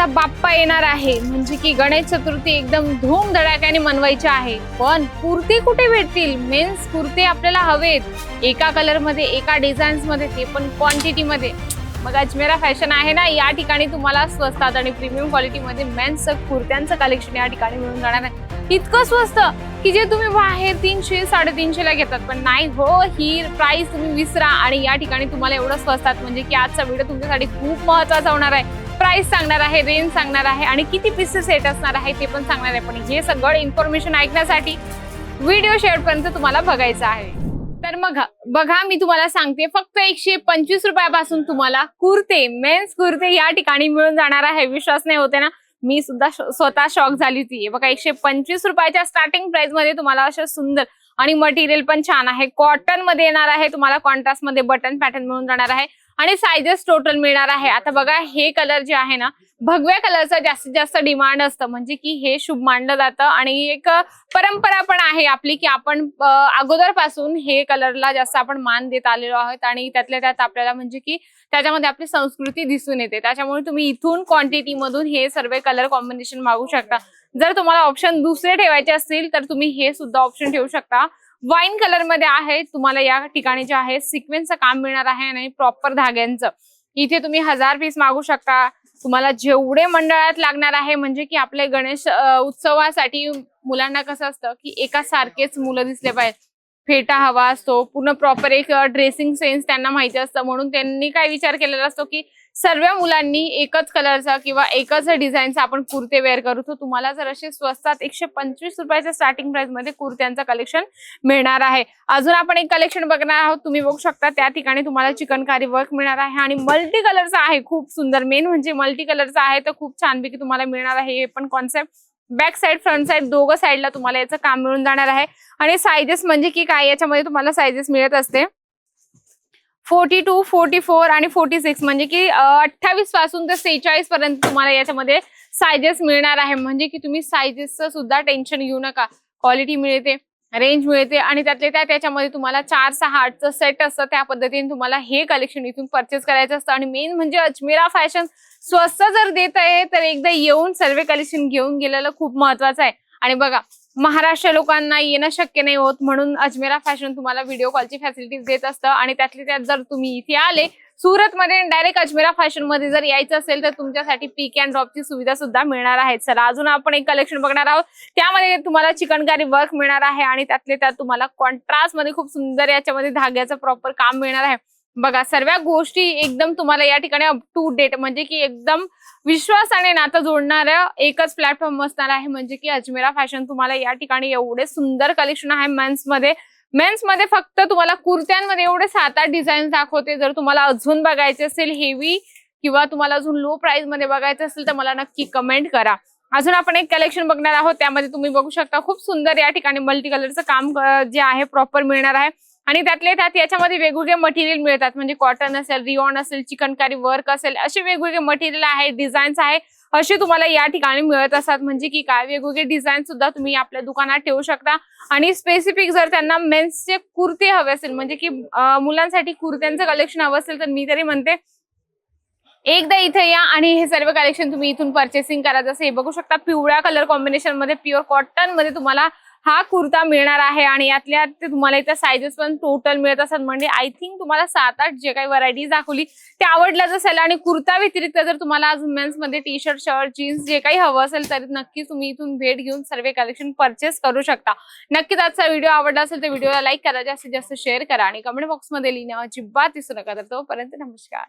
आता बाप्पा येणार आहे. म्हणजे की गणेश चतुर्थी एकदम धूम धडाक्याने मनवायची आहे. पण कुर्ते कुठे भेटतील? मेन्स कुर्ते आपल्याला हवेत. एका कलरमध्ये एका डिझाईन्समध्ये ते पण क्वांटिटी मध्ये. मग अजमेरा फॅशन आहे ना या ठिकाणी तुम्हाला स्वस्तात आणि प्रीमियम क्वालिटीमध्ये मेन्स कुर्त्यांचं कलेक्शन या ठिकाणी मिळून जाणार आहे. इतकं स्वस्त की जे तुम्ही बाहेर तीनशे साडेतीनशेला घेतात. पण नाही हो ही प्राईस तुम्ही विसरा आणि या ठिकाणी तुम्हाला एवढं स्वस्तात म्हणजे की आजचा व्हिडिओ तुमच्यासाठी खूप महत्त्वाचा होणार आहे. प्राइस सांगणार आहे रेंज सांगणार आहे आणि किती पीसेस सेट असणार आहे ते पण सांगणार आहे पण हे सगळं इन्फॉर्मेशन ऐकण्यासाठी व्हिडिओ शेवटपर्यंत तुम्हाला बघायचा आहे. तर मग बघा मी तुम्हाला सांगते फक्त एकशे पंचवीस रुपयापासून तुम्हाला कुर्ते मेन्स कुर्ते या ठिकाणी मिळून जाणार आहे. विश्वास नाही होते ना मी सुद्धा स्वतः शॉक झाली होती. बघा एकशे पंचवीस रुपयाच्या स्टार्टिंग प्राइसमध्ये तुम्हाला असं सुंदर आणि मटेरियल पण छान आहे. कॉटनमध्ये येणार आहे तुम्हाला कॉन्ट्रास्टमध्ये बटन पॅटर्न मिळून जाणार आहे. आणि सायझेस टोटल मिळणार आहे. आता बघा हे कलर जे आहे ना भगव्या कलरचं जास्तीत जास्त डिमांड असतं. म्हणजे की हे शुभ मानलं जातं आणि एक परंपरा पण आहे आपली की आपण अगोदरपासून हे कलरला जास्त आपण मान देत आलेलो आहोत आणि त्यातल्या त्यात आपल्याला म्हणजे की त्याच्यामध्ये आपली संस्कृती दिसून येते. त्याच्यामुळे तुम्ही इथून क्वांटिटी मधून हे सर्व कलर कॉम्बिनेशन मागू शकता. जर तुम्हाला ऑप्शन दुसरे ठेवायचे असतील तर तुम्ही हे सुद्धा ऑप्शन ठेवू शकता. वाईन कलरमध्ये आहे. तुम्हाला या ठिकाणी जे आहे सिक्वेन्सचं काम मिळणार आहे आणि प्रॉपर धाग्यांचं. इथे तुम्ही हजार पीस मागू शकता. तुम्हाला जेवढे मंडळात लागणार आहे म्हणजे की आपले गणेश उत्सवासाठी मुलांना कसं असतं की एका सारखेच मुलं दिसले पाहिजे फेटा हवा असतो पूर्ण प्रॉपर एक ड्रेसिंग सेन्स त्यांना माहिती असतं. म्हणून त्यांनी काय विचार केलेला असतो की सर्व मुलांनी एकच कलरचा किंवा एकच डिझाईनचा आपण कुर्ते वेअर करू. तर तुम्हाला जर असे स्वस्तात एकशे पंचवीस रुपयाच्या स्टार्टिंग प्राइसमध्ये कुर्त्यांचं कलेक्शन मिळणार आहे. अजून आपण एक कलेक्शन बघणार आहोत. तुम्ही बघू शकता त्या ठिकाणी तुम्हाला चिकनकारी वर्क मिळणार आहे. आणि मल्टी कलरचा आहे. खूप सुंदर. मेन म्हणजे मल्टी कलरचा आहे. तर खूप छानपैकी तुम्हाला मिळणार आहे. हे पण concept back side front side दोघं साईडला तुम्हाला याचं काम मिळून जाणार आहे. आणि सायजेस म्हणजे की काय? याच्यामध्ये तुम्हाला सायजेस मिळत असते. फोर्टी टू फोर्टी फोर आणि फोर्टी सिक्स म्हणजे की अठ्ठावीसपासून ते सेहेचाळीस पर्यंत तुम्हाला याच्यामध्ये सायजेस मिळणार आहे. म्हणजे की तुम्ही सायजेसचं सुद्धा टेन्शन घेऊ नका. क्वालिटी मिळते. रेंज मिळते आणि त्यातले त्या त्याच्यामध्ये तुम्हाला चार सहा आठचं सेट असतं. त्या पद्धतीने तुम्हाला हे कलेक्शन इथून परचेस करायचं असतं. आणि मेन म्हणजे अजमेरा फॅशन स्वस्त जर देत आहे तर एकदा येऊन सर्व कलेक्शन घेऊन गेलेलं खूप महत्वाचं आहे. आणि बघा महाराष्ट्र लोकांना येणं शक्य नाही होत म्हणून अजमेरा फॅशन तुम्हाला व्हिडिओ कॉलची फॅसिलिटीज देत असतं. आणि त्यातले त्यात जर तुम्ही इथे आले सुरतमध्ये डायरेक्ट अजमेरा फॅशनमध्ये जर यायचं असेल तर तुमच्यासाठी पिक अँड ड्रॉपची सुविधा सुद्धा मिळणार आहे चला अजून आपण एक कलेक्शन बघणार आहोत. त्यामध्ये तुम्हाला चिकनकारी वर्क मिळणार आहे आणि त्यातले त्यात तुम्हाला कॉन्ट्रास्टमध्ये खूप सुंदर याच्यामध्ये धाग्याचं प्रॉपर काम मिळणार आहे. बघा सर्व गोष्टी एकदम तुम्हाला या ठिकाणी अप टू डेट म्हणजे की एकदम विश्वासाने नातं जोडणारं एकच प्लॅटफॉर्म असणार आहे. म्हणजे की अजमेरा फॅशन तुम्हाला या ठिकाणी एवढे सुंदर कलेक्शन आहे मेन्समध्ये. मेन्समध्ये फक्त तुम्हाला कुर्त्यांमध्ये एवढे सात आठ डिझाईन दाखवते. जर तुम्हाला अजून बघायचे असेल हेवी किंवा तुम्हाला अजून लो प्राइसमध्ये बघायचं असेल तर मला नक्की कमेंट करा. अजून आपण एक कलेक्शन बघणार आहोत. त्यामध्ये तुम्ही बघू शकता खूप सुंदर या ठिकाणी मल्टी कलरचं काम जे आहे प्रॉपर मिळणार आहे. आणि त्यातले त्यात याच्यामध्ये वेगवेगळे मटेरियल मिळतात. म्हणजे कॉटन असेल रिओन असेल चिकनकारी वर्क असेल असे वेगवेगळे मटेरियल आहे डिझाईन्स आहे असे तुम्हाला या ठिकाणी मिळत असतात. म्हणजे की काय? वेगवेगळे डिझाईन सुद्धा तुम्ही आपल्या दुकानात ठेवू शकता. आणि स्पेसिफिक जर त्यांना मेन्सचे कुर्ते हवे असेल म्हणजे की मुलांसाठी कुर्त्यांचं कलेक्शन हवं असेल तर मी तरी म्हणते एकदा इथे या आणि हे सर्व कलेक्शन तुम्ही इथून परचेसिंग करा. जसं हे बघू शकता पिवळ्या कलर कॉम्बिनेशनमध्ये प्युअर कॉटनमध्ये तुम्हाला हा कुर्ता मिळणार आहे आणि यातल्या तुम्हाला इथं सायझेस पण टोटल मिळत असतात. म्हणजे आय थिंक तुम्हाला सात आठ जे काही व्हरायटीज दाखवली ते आवडल्याच असेल. आणि कुर्ता व्यतिरिक्त जर तुम्हाला आज मेन्समध्ये टी शर्ट शर्ट जीन्स जे काही हवं असेल तर नक्कीच तुम्ही इथून भेट घेऊन सर्व कलेक्शन परचेस करू शकता. नक्कीच आजचा व्हिडिओ आवडला असेल तर व्हिडिओला लाईक करा. जास्तीत जास्त शेअर करा. आणि कमेंट बॉक्समध्ये लिहिण्या अजिबात दिसू नका. तर तोपर्यंत नमस्कार.